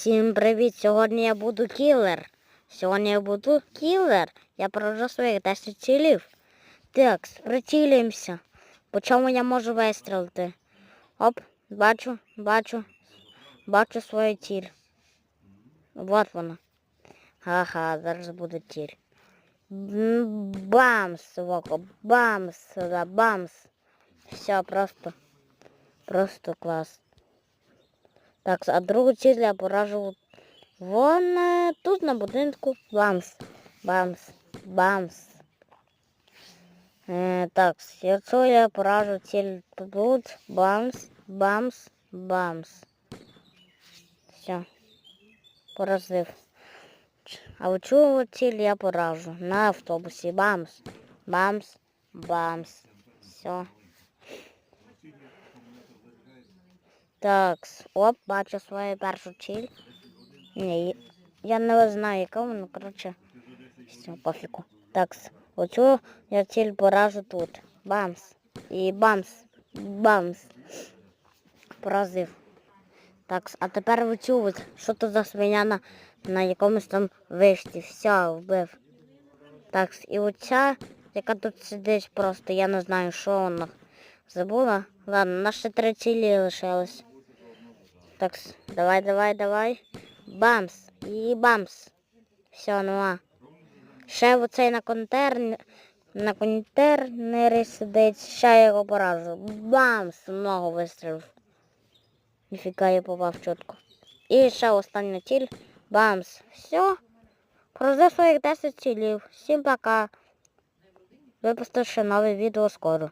Всім привіт! Сьогодні я буду кілер. Сьогодні я буду кілер. Я поражу своїх 10 цілів. Так, прицілюємося. По чому я можу вистрілити? Оп, бачу, бачу, бачу свою ціль. Вот вона. Ага, зараз буде ціль. Бамс, Воко, бамс, бамс. Все, просто, просто клас. Так, а другу ціль я поражу вон е, тут на будинку. Бамс, бамс, бамс. Е, так, якщо я поражу ціль тут, бамс, бамс, бамс. Все. Поразив. Ч- А оцю ціль я поражу на автобусі. Бамс, бамс, бамс. Все. Так, оп, бачу свою першу ціль. Ні, я не знаю, яка вона, коротше, все, пофіку. Так, оцю я ціль поражу тут. Бамс. І бамс. Бамс. Поразив. Так, а тепер оцю от, що то за свиня на, на якомусь там вишті. Все, вбив. Так, і оця, яка тут сидить просто, я не знаю, що вона. Забула? Ладно, ще три цілі лишилось. Так, давай, давай, давай. Бамс. І бамс. Все, ну а. Ще оцей на контейнер, на контейнері сидить, ще я його поражу. Бамс! Много вистрілів. Ніфіга я попав чітко. І ще остання ціль. Бамс. Все. Прожив своїх 10 цілів. Всім пока. Випустив ще нове відео скоро.